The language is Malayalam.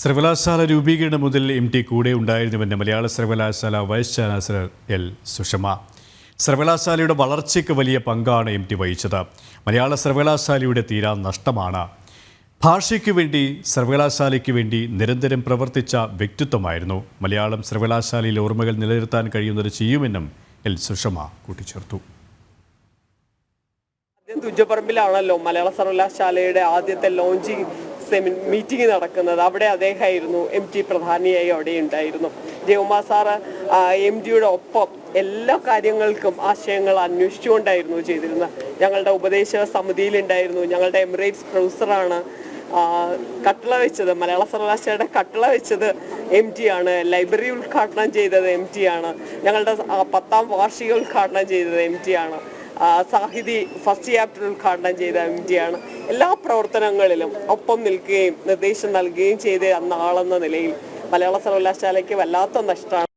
സർവകലാശാല രൂപീകരണം മുതൽ എം ടി കൂടെ ഉണ്ടായിരുന്നുവെന്ന് മലയാള സർവകലാശാല വൈസ് ചാൻസലർ എൽ സുഷമ. സർവകലാശാലയുടെ വളർച്ചയ്ക്ക് വലിയ പങ്കാണ് എം ടി വഹിച്ചത്. മലയാള സർവകലാശാലയുടെ തീരാ നഷ്ടമാണ്. ഭാഷയ്ക്ക് വേണ്ടി സർവകലാശാലയ്ക്ക് വേണ്ടി നിരന്തരം പ്രവർത്തിച്ച വ്യക്തിത്വമായിരുന്നു. മലയാളം സർവകലാശാലയിൽ ഓർമ്മകൾ നിലനിർത്താൻ കഴിയുന്നത് ചെയ്യുമെന്നും എൽ സുഷമ കൂട്ടിച്ചേർത്തു. തുഞ്ചപ്പറമ്പിലാണല്ലോ മലയാള സർവകലാശാലയുടെ ആദ്യത്തെ ലോഞ്ചിങ് സെമി മീറ്റിംഗ് നടക്കുന്നത്. അവിടെ അദ്ദേഹമായിരുന്നു എം ടി പ്രധാനിയായി അവിടെ ഉണ്ടായിരുന്നു. ജയകുമാർ സാറ് എം ടിയുടെ ഒപ്പം എല്ലാ കാര്യങ്ങൾക്കും ആശയങ്ങൾ അന്വേഷിച്ചുകൊണ്ടായിരുന്നു ചെയ്തിരുന്നത്. ഞങ്ങളുടെ ഉപദേശക സമിതിയിലുണ്ടായിരുന്നു. ഞങ്ങളുടെ എമിറേറ്റ്സ് പ്രൊഫസറാണ് കട്ടള വെച്ചത്. മലയാള സർവകലാശാലയുടെ കട്ടള വെച്ചത് എം ടി ആണ്. ലൈബ്രറി ഉദ്ഘാടനം ചെയ്തത് എം ടി ആണ്. ഞങ്ങളുടെ പത്താം വാർഷിക ഉദ്ഘാടനം ചെയ്തത് എം ടി ആണ്. സാഹിതി ഫസ്റ്റ് ചാപ്റ്റർ ഉദ്ഘാടനം ചെയ്ത എം ജിയാണ് എല്ലാ പ്രവർത്തനങ്ങളിലും ഒപ്പം നിൽക്കുകയും നിർദ്ദേശം നൽകുകയും ചെയ്ത അന്നാളെന്ന നിലയിൽ മലയാള സർവകലാശാലയ്ക്ക് വല്ലാത്ത നഷ്ടമാണ്.